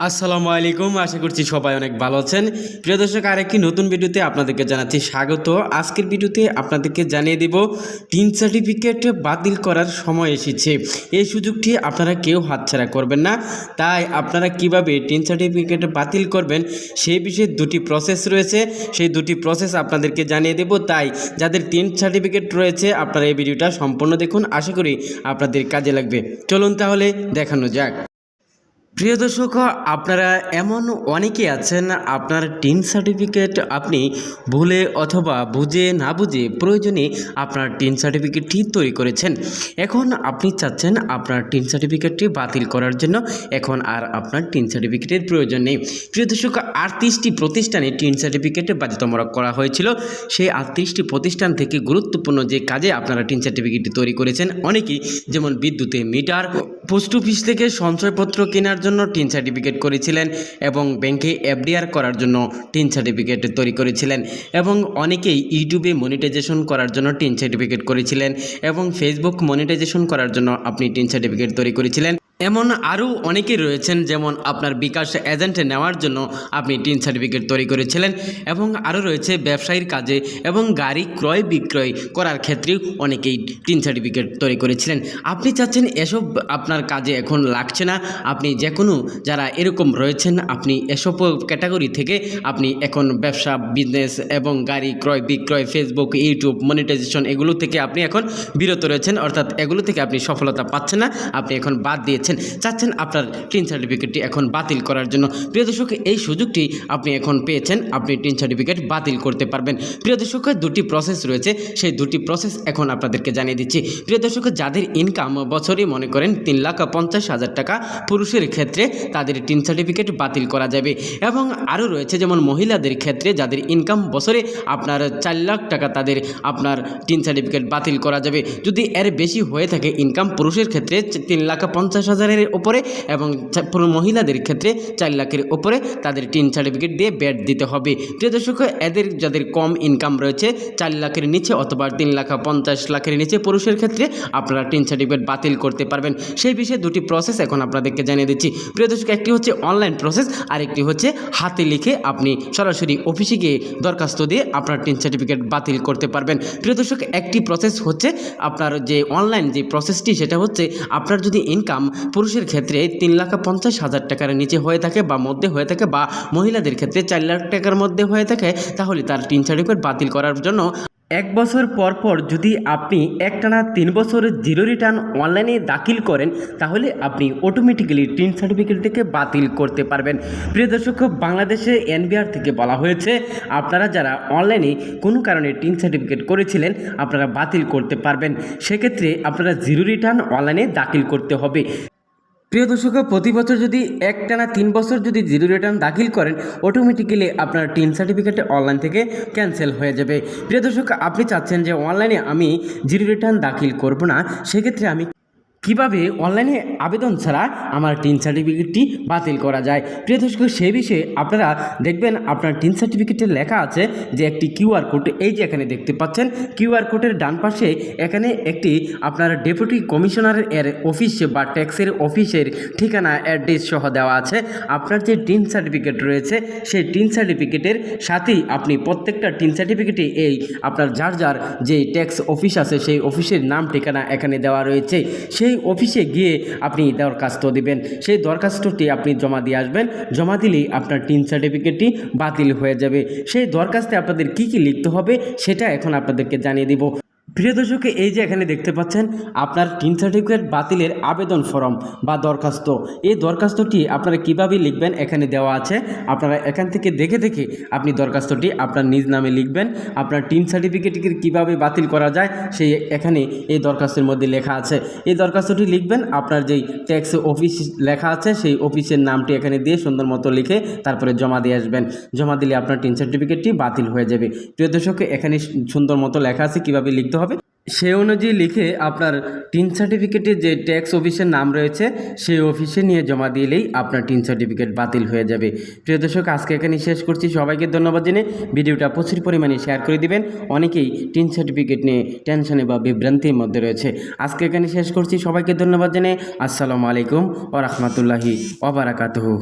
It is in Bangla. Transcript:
আসসালামু আলাইকুম, আশা করছি সবাই অনেক ভালো আছেন। প্রিয় দর্শক, আরেকটি নতুন ভিডিওতে আপনাদেরকে জানাচ্ছি স্বাগত। আজকের ভিডিওতে আপনাদেরকে জানিয়ে দেব টিন সার্টিফিকেট বাতিল করার সময় এসেছে। এই সুযোগটি আপনারা কেউ হাতছাড়া করবেন না। তাই আপনারা কীভাবে টিন সার্টিফিকেট বাতিল করবেন সেই বিষয়ে দুটি প্রসেস রয়েছে। সেই দুটি প্রসেস আপনাদেরকে জানিয়ে দেব। তাই যাদের টিন সার্টিফিকেট রয়েছে, আপনারা এই ভিডিওটা সম্পূর্ণ দেখুন। আশা করি আপনাদের কাজে লাগবে। চলুন তাহলে দেখানো যাক। প্রিয় দর্শক, আপনারা এমন অনেকে আছেন, আপনার টিন সার্টিফিকেট আপনি ভুলে অথবা বুঝে না বুঝে প্রয়োজনে আপনার টিন সার্টিফিকেটটি তৈরি করেছেন। এখন আপনি চাচ্ছেন আপনার টিন সার্টিফিকেটটি বাতিল করার জন্য, এখন আর আপনার টিন সার্টিফিকেটের প্রয়োজন নেই। প্রিয় দর্শক, আটত্রিশটি প্রতিষ্ঠানে টিন সার্টিফিকেট বাধ্যতামূলক করা হয়েছিল। সেই আটত্রিশটি প্রতিষ্ঠান থেকে গুরুত্বপূর্ণ যে কাজে আপনারা টিন সার্টিফিকেটটি তৈরি করেছেন, অনেকেই যেমন বিদ্যুতে মিটার পোস্ট অফিস থেকে সঞ্চয়পত্র কেনার জন্য টিন সার্টিফিকেট করেছিলেন এবং ব্যাংকে এফডিআর করার জন্য টিন সার্টিফিকেট তৈরি করেছিলেন এবং অনেকেই ইউটিউবে মনিটাইজেশন করার জন্য টিন সার্টিফিকেট করেছিলেন এবং ফেসবুক মনিটাইজেশন করার জন্য আপনি টিন সার্টিফিকেট তৈরি করেছিলেন। এমন আরও অনেকে রয়েছেন যেমন আপনার বিকাশ এজেন্টে নেওয়ার জন্য আপনি টিন সার্টিফিকেট তৈরি করেছিলেন এবং আরও রয়েছে ব্যবসায়ীর কাজে এবং গাড়ি ক্রয় বিক্রয় করার ক্ষেত্রেও অনেকেই টিন সার্টিফিকেট তৈরি করেছিলেন। আপনি চাচ্ছেন এসব আপনার কাজে এখন লাগছে না? আপনি যে কোনো যারা এরকম রয়েছেন, আপনি এসব ক্যাটাগরি থেকে আপনি এখন ব্যবসা বিজনেস এবং গাড়ি ক্রয় বিক্রয় ফেসবুক ইউটিউব মনিটাইজেশন এগুলো থেকে আপনি এখন বিরত রয়েছেন। অর্থাৎ এগুলো থেকে আপনি সফলতা পাচ্ছেন না। আপনি এখন বাদ দিয়েছেন। চাচ্ছেন চাচ্ছেন আপনার টিন সার্টিফিকেটটি এখন বাতিল করার জন্য। প্রিয় দর্শক, এই সুযোগটি আপনি এখন পেয়েছেন, আপনি টিন সার্টিফিকেট বাতিল করতে পারবেন। প্রিয় দর্শক, দুটি প্রসেস রয়েছে, সেই দুটি প্রসেস এখন আপনাদেরকে জানিয়ে দিচ্ছি। প্রিয় দর্শক, যাদের ইনকাম বছরে মনে করেন তিন লাখ পঞ্চাশ হাজার টাকা পুরুষের ক্ষেত্রে তাদের টিন সার্টিফিকেট বাতিল করা যাবে। এবং আরও রয়েছে যেমন মহিলাদের ক্ষেত্রে যাদের ইনকাম বছরে আপনার চার লাখ টাকা তাদের আপনার টিন সার্টিফিকেট বাতিল করা যাবে। যদি এর বেশি হয়ে থাকে ইনকাম পুরুষের ক্ষেত্রে তিন লাখ পঞ্চাশ হাজারের ওপরে এবং পুরো মহিলাদের ক্ষেত্রে চার লাখের ওপরে তাদের টিন সার্টিফিকেট দিয়ে ব্যাট দিতে হবে। প্রিয় দর্শক, এদের যাদের কম ইনকাম রয়েছে, চার লাখের নিচে অথবা তিন লাখ পঞ্চাশ লাখের নিচে পুরুষের ক্ষেত্রে আপনারা টিন সার্টিফিকেট বাতিল করতে পারবেন। সেই বিষয়ে দুটি প্রসেস এখন আপনাদেরকে জানিয়ে দিচ্ছি। প্রিয় দর্শক, একটি হচ্ছে অনলাইন প্রসেস আর একটি হচ্ছে হাতে লিখে আপনি সরাসরি অফিসে গিয়ে দরখাস্ত দিয়ে আপনার টিন সার্টিফিকেট বাতিল করতে পারবেন। প্রিয় দর্শক, একটি প্রসেস হচ্ছে আপনার যে অনলাইন যে প্রসেসটি সেটা হচ্ছে আপনার যদি ইনকাম পুরুষের ক্ষেত্রে তিন লাখ পঞ্চাশ হাজার টাকার নিচে হয়ে থাকে বা মধ্যে হয়ে থাকে বা মহিলাদের ক্ষেত্রে চার লাখ টাকার মধ্যে হয়ে থাকে, তাহলে তার টিন সার্টিফিকেট বাতিল করার জন্য এক বছর পর পর যদি আপনি একটানা তিন বছর জিরো রিটার্ন অনলাইনে দাখিল করেন, তাহলে আপনি অটোমেটিক্যালি টিন সার্টিফিকেট থেকে বাতিল করতে পারবেন। প্রিয় দর্শক, বাংলাদেশে এনবিআর থেকে বলা হয়েছে, আপনারা যারা অনলাইনে কোনো কারণে টিন সার্টিফিকেট করেছিলেন, আপনারা বাতিল করতে পারবেন। সেক্ষেত্রে আপনারা জিরো রিটার্ন অনলাইনে দাখিল করতে হবে। প্রিয় দর্শক, প্রতি বছর যদি একটানা তিন বছর যদি জিরো রিটার্ন দাখিল করেন অটোমেটিক্যালি আপনার টিন সার্টিফিকেট অনলাইন থেকে ক্যান্সেল হয়ে যাবে। প্রিয় দর্শক, আপনি চাচ্ছেন যে অনলাইনে আমি জিরো রিটার্ন দাখিল করব না, সেক্ষেত্রে আমি কীভাবে অনলাইনে আবেদন ছাড়া আমার টিন সার্টিফিকেটটি বাতিল করা যায়? প্রিয় দর্শক, সেই বিষয়ে আপনারা দেখবেন আপনার টিন সার্টিফিকেটে লেখা আছে যে একটি কিউআর কোড এই যে এখানে দেখতে পাচ্ছেন কিউআর কোডের ডান পাশে এখানে একটি আপনার ডেপুটি কমিশনার এর অফিস বা ট্যাক্সের অফিসের ঠিকানা অ্যাড্রেস সহ দেওয়া আছে। আপনার যে টিন সার্টিফিকেট রয়েছে, সেই টিন সার্টিফিকেটের সাথেই আপনি প্রত্যেকটা টিন সার্টিফিকেটে এই আপনার যার যার যে ট্যাক্স অফিস আছে, সেই অফিসের নাম, ঠিকানা এখানে দেওয়া রয়েছে। সেই অফিসে গিয়ে আপনি দরখাস্ত দিবেন। সেই দরখাস্তটি আপনি জমা দিয়ে আসবেন। জমা দিলেই আপনার টিন সার্টিফিকেটটি বাতিল হয়ে যাবে। সেই দরখাস্তে আপনাদের কি কি লিখতে হবে, সেটা এখন আপনাদেরকে জানিয়ে দিব। প্রিয় দর্শক, এই যে এখানে দেখতে পাচ্ছেন, আপনার টিন সার্টিফিকেট বাতিলের আবেদন ফর্ম বা দরখাস্ত। এই দরখাস্তটি আপনারা কীভাবে লিখবেন এখানে দেওয়া আছে। আপনারা এখান থেকে দেখে দেখে আপনি দরখাস্তটি আপনার নিজ নামে লিখবেন। আপনার টিন সার্টিফিকেটকে কীভাবে বাতিল করা যায়, সেই এখানে এই দরখাস্তের মধ্যে লেখা আছে। এই দরখাস্তটি লিখবেন, আপনার যেই ট্যাক্স অফিস লেখা আছে, সেই অফিসের নামটি এখানে দিয়ে সুন্দর মতো লিখে তারপরে জমা দিয়ে আসবেন। জমা দিলে আপনার টিন সার্টিফিকেটটি বাতিল হয়ে যাবে। প্রিয় দর্শক, এখানে সুন্দর মতো লেখা আছে, কীভাবে লিখতে হবে। সে অনুযায়ী লিখে আপনার টিন সার্টিফিকেটে যে ট্যাক্স অফিসের নাম রয়েছে, সেই অফিসে নিয়ে জমা দিলেই আপনার টিন সার্টিফিকেট বাতিল হয়ে যাবে। প্রিয় দর্শক, আজকে এখানে শেষ করছি। সবাইকে ধন্যবাদ জেনে ভিডিওটা প্রচুর পরিমাণে শেয়ার করে দিবেন। অনেকেই টিন সার্টিফিকেট নিয়ে টেনশনে বা বিভ্রান্তির মধ্যে রয়েছে। আজকে এখানে শেষ করছি। সবাইকে ধন্যবাদ জেনে আসসালামু আলাইকুম ও রহমতুল্লাহি ওবরাকাতহু